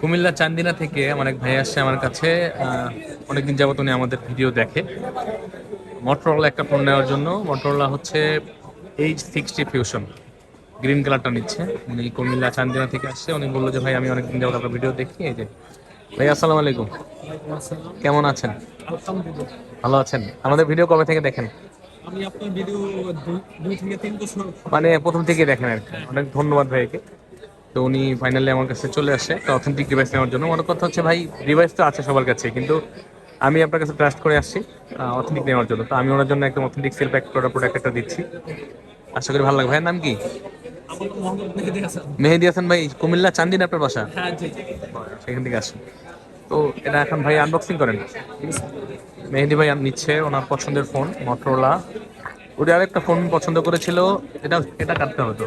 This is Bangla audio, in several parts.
কুমিল্লা চান্দিনা থেকে আমার এক ভাই আসছে আমার কাছে অনেকদিন যাবত উনি আমাদের ভিডিও দেখে। মটোরোলা একটা ফোন নেওয়ার জন্য মটোরোলা হচ্ছে এইচ সিক্সটি ফিউশন গ্রিন কালারটা নিচ্ছে। উনি কুমিল্লা চান্দিনা থেকে আসছে উনি বলল যে ভাই আমি অনেকদিন যাবত আপনার ভিডিও দেখি এই যে। ভাই আসসালামু আলাইকুম। কেমন আছেন? ভালো আছেন? আমাদের ভিডিও কবে থেকে দেখেন? আমি আপনার ভিডিও দুই থেকে তিন বছর মানে প্রথম থেকে দেখেন আর কি। অনেক ধন্যবাদ ভাইকে। তো উনি ফাইনালি আমার কাছে চলে আসে তো অথেন্টিক ডিভাইস নেওয়ার জন্য। আমার কথা হচ্ছে ভাই ডিভাইস তো আছে সবার কাছে কিন্তু আমি আপনার কাছে ট্রাস্ট করে আসছি অথেন্টিক নেওয়ার জন্য। তো আমি ওনার জন্য একদম অথেন্টিক সেল প্যাক করা প্রোডাক্ট একটা দিচ্ছি। আশা করি ভালো লাগবে। ভাইয়ের নাম কি? মেহেদি হাসান। ভাই কুমিল্লা চান্দিন আপনার বাসা? হ্যাঁ সেখান থেকে আসেন। তো এটা এখন ভাই আনবক্সিং করেন। মেহেদি ভাই নিচ্ছে ওনার পছন্দের ফোন মটোরোলা উনি আরেকটা ফোন পছন্দ করেছিল এটা এটা কাটতে হতো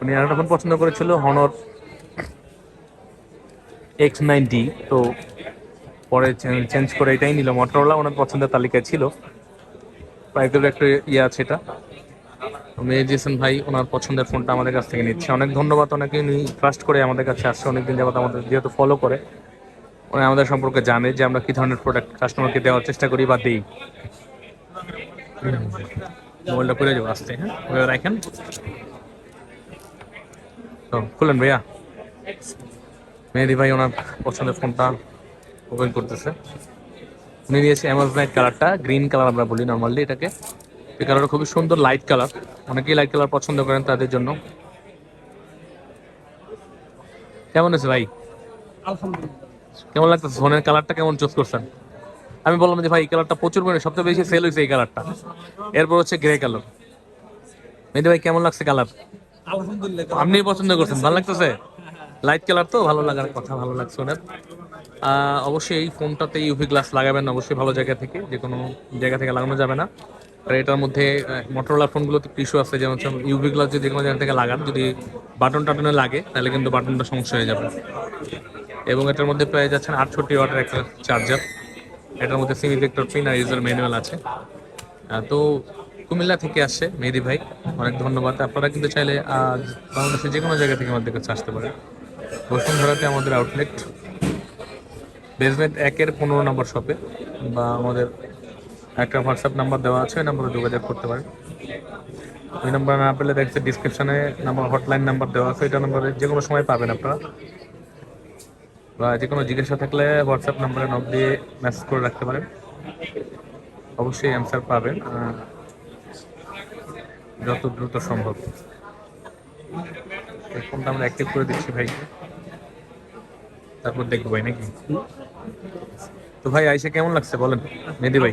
উনি আরেকটা ফোন পছন্দ করেছিল হনর এক্স নাইনটি তো পরে চেঞ্জ করে এটাই নিল। মটোরোলা ওনার পছন্দের তালিকায় ছিল। প্রাইসের একটা ইয়ে আছে এটা। মেহেদি হাসান ভাই ওনার পছন্দের ফোনটা আমাদের কাছ থেকে নিচ্ছে। অনেক ধন্যবাদ ওনাকে, উনি ট্রাস্ট করে আমাদের কাছে আসছে, অনেকদিন যাবত আমাদের যেহেতু ফলো করে। উনি আমাদের সম্পর্কে জানে যে আমরা কি ধরনের প্রোডাক্ট কাস্টমারকে দেওয়ার চেষ্টা করি বা দিই। মোবাইলটা খুলে যাব আসতে হ্যাঁ? রাখেন। খুলেন ভাইয়া। মেহেদি ভাই ওনার পছন্দের ফোনটা ওপেন করতেছে। উনি নিয়েছে অ্যামাজনাইট কালারটা গ্রিন কালার আমরা বলি নর্মালি এটাকে। এই কালারটা খুবই সুন্দর লাইট কালার অনেকেই লাইট কালার পছন্দ করেন তাদের জন্য। কেমন আছে ভাই? কেমন লাগতেছে? ফোনের কালারটা কেমন চুজ করছেন? আমি বললাম যে ভাই এই কালারটা প্রচুর পরিমাণে সবচেয়ে বেশি সেল হয়েছে এই কালারটা এরপর হচ্ছে গ্রে কালার মেহেদি ভাই কেমন লাগছে কালার আলহামদুলিল্লাহ আপনি পছন্দ করছেন ভালো লাগতেছে? লাইট কালার তো ভালো লাগার কথা ভালো লাগছে ওনার অবশ্যই এই ফোনটাতে ইউভি গ্লাস লাগাবেন অবশ্যই ভালো জায়গা থেকে যে কোনো জায়গা থেকে লাগানো যাবে না। আর এটার মধ্যে মোটরোলা ফোনগুলোতে ইস্যু আছে যেমন ইউভি গ্লাস যদি কোনো জায়গা থেকে লাগান যদি বাটন টাটনে লাগে তাহলে কিন্তু বাটনটা সমস্যা হয়ে যাবে। এবং এটার মধ্যে পেয়ে যাচ্ছেন আটষট্টি ওয়াটের একটা চার্জার এটার মধ্যে সিমি ভেক্টর পিন আর ইউজার ম্যানুয়াল আছে। তো কুমিল্লা থেকে আসছে মেহেদি ভাই। অনেক ধন্যবাদ। আপনারা কিন্তু চাইলে বাংলাদেশের যে কোনো জায়গা থেকে আমাদের কাছে আসতে পারেন। বসুন্ধরাতে আমাদের আউটলেট বেসমেন্ট একের পনেরো নম্বর শপে বা আমাদের একটা হোয়াটসঅ্যাপ নাম্বার দেওয়া আছে, ওই নাম্বারে যোগাযোগ করতে পারেন। ওই নাম্বার না পেলে দেখছে ডিসক্রিপশনে নাম্বার হটলাইন নাম্বার দেওয়া আছে, ওইটা নাম্বারে যে কোনো সময় পাবেন আপনারা। বা যে কোনো জিজ্ঞাসা থাকলে হোয়াটসঅ্যাপ নাম্বারে নক দিয়ে মেসেজ করে রাখতে পারেন। অবশ্যই অ্যান্সার পাবেন। যত দ্রুত সম্ভব। ফোনটা আমরা অ্যাক্টিভ করে দিচ্ছি ভাই। তারপর দেখব ভাই নাকি? তো ভাই আইসে কেমন লাগছে বলেন? মেহেদি ভাই।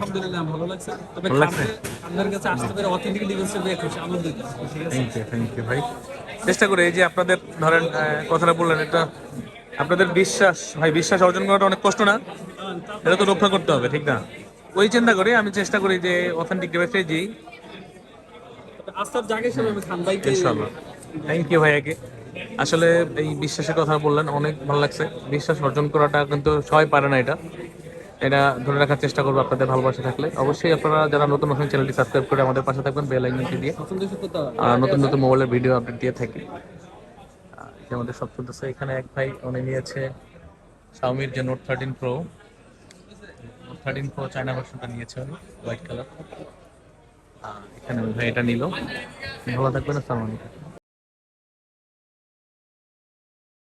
ভালো লাগছে। তবে লাগছে? আপনার কাছে আসতে পেরে অথেন্টিক ডিভাইসের পেয়ে খুশি আনন্দিত থ্যাংক ইউ থ্যাংক ইউ ভাই। চেষ্টা করে এই যে আপনাদের ধরেন কথাটা বললেন এটা আপনাদের বিশ্বাস ভাই বিশ্বাস অর্জন করাটা অনেক কষ্ট না? এটা তো রক্ষা করতে হবে ঠিক না? ওই চিন্তা করে আমি চেষ্টা করি যে অথেন্টিক ডিভাইসে যেই তবে আস্থার জায়গা হিসেবে আমি খান ভাইকে ইনশাল্লাহ থ্যাংক ইউ ভাইয়াকে। আসলে এই বিশ্বাসের কথা বললেন অনেক ভালো লাগছে। বিশ্বাস অর্জন করাটা কিন্তু সবাই পারে না এটা। এটা ধরে রাখার চেষ্টা করব আপনাদের ভালোবাসা থাকলে। অবশ্যই আপনারা যারা নতুন নতুন চ্যানেলটি সাবস্ক্রাইব করে আমাদের পাশে থাকবেন বেল আইকনটি দিয়ে। আর নতুন নতুন মোবাইলের ভিডিও আপডেট দিয়ে থাকি। আমাদের সব চলতেছে। এখানে এক ভাই উনি নিয়েছে শাওমির যে note thirteen pro note thirteen pro China ভার্সনটা নিয়েছে উনি হোয়াইট কালার এখানে ভাই এটা নিল। ভালো থাকবেন আসসালামু আলাইকুম।